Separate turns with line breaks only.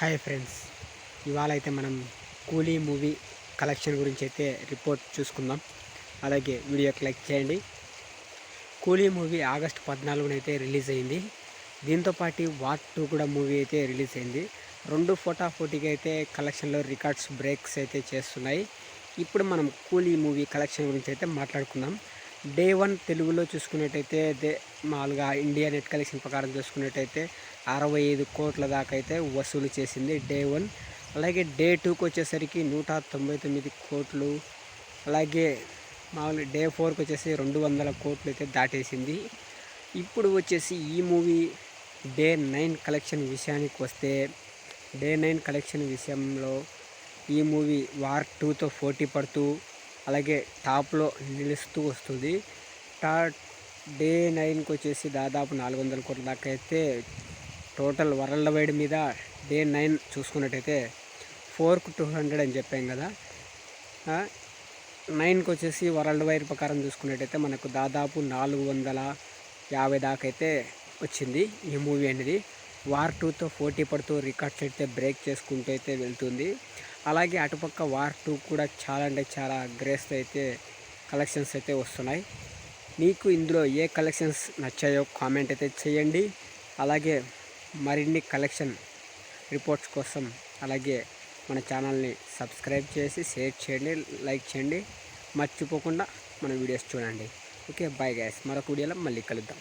Hi friends. ఇవాళ అయితే మనం కూలీ మూవీ కలెక్షన్ గురించి అయితే రిపోర్ట్ చూసుకుందాం. అలాగే వీడియోకి లైక్ చేయండి. కూలీ మూవీ ఆగస్ట్ పద్నాలుగున అయితే రిలీజ్ అయింది. దీంతో పాటు వాట్ టూ కూడా మూవీ అయితే రిలీజ్ అయింది. రెండు ఫోటా ఫోటీకి అయితే కలెక్షన్లో రికార్డ్స్ బ్రేక్స్ అయితే చేస్తున్నాయి. ఇప్పుడు మనం కూలీ మూవీ కలెక్షన్ గురించి అయితే మాట్లాడుకుందాం. డే వన్ తెలుగులో చూసుకున్నట్టయితే దే మామూలుగా ఇండియా నెట్ కలెక్షన్ ప్రకారం చూసుకున్నట్టయితే అరవై ఐదు కోట్ల దాకా అయితే వసూలు చేసింది డే వన్. అలాగే డే టూకి వచ్చేసరికి నూట తొంభై తొమ్మిది కోట్లు అలాగే మామూలు డే ఫోర్కి వచ్చేసి రెండు వందల కోట్లు అయితే దాటేసింది. ఇప్పుడు వచ్చేసి ఈ మూవీ డే నైన్ కలెక్షన్ విషయానికి వస్తే డే నైన్ కలెక్షన్ విషయంలో ఈ మూవీ వార్ టూతో పోటీ పడుతూ అలాగే టాప్లో నిలుస్తూ వస్తుంది. టా డే నైన్కి వచ్చేసి దాదాపు నాలుగు వందల కోట్ల దాకా అయితే టోటల్ వరల్డ్ వైడ్ మీద డే నైన్ చూసుకున్నట్టయితే ఫోర్కు టూ హండ్రెడ్ అని చెప్పాం కదా. నైన్కి వచ్చేసి వరల్డ్ వైడ్ ప్రకారం చూసుకున్నట్టయితే మనకు దాదాపు నాలుగు వందల యాభై దాకా అయితే వచ్చింది ఈ మూవీ అనేది. వార్ టూతో పోటీ పడుతూ రికార్డ్స్ అయితే బ్రేక్ చేసుకుంటూ అయితే వెళ్తుంది. అలాగే అటుపక్క వార్ టూ కూడా చాలా అంటే చాలా గ్రేస్తో అయితే కలెక్షన్స్ అయితే వస్తున్నాయి. మీకు ఇందులో ఏ కలెక్షన్స్ నచ్చాయో కామెంట్ అయితే చేయండి. అలాగే మరిన్ని కలెక్షన్ రిపోర్ట్స్ కోసం అలాగే మన ఛానల్ని సబ్స్క్రైబ్ చేసి షేర్ చేయండి లైక్ చేయండి. మర్చిపోకుండా మన వీడియోస్ చూడండి. Okay bye guys. మరొక వీడియోలో మళ్ళీ కలుద్దాం.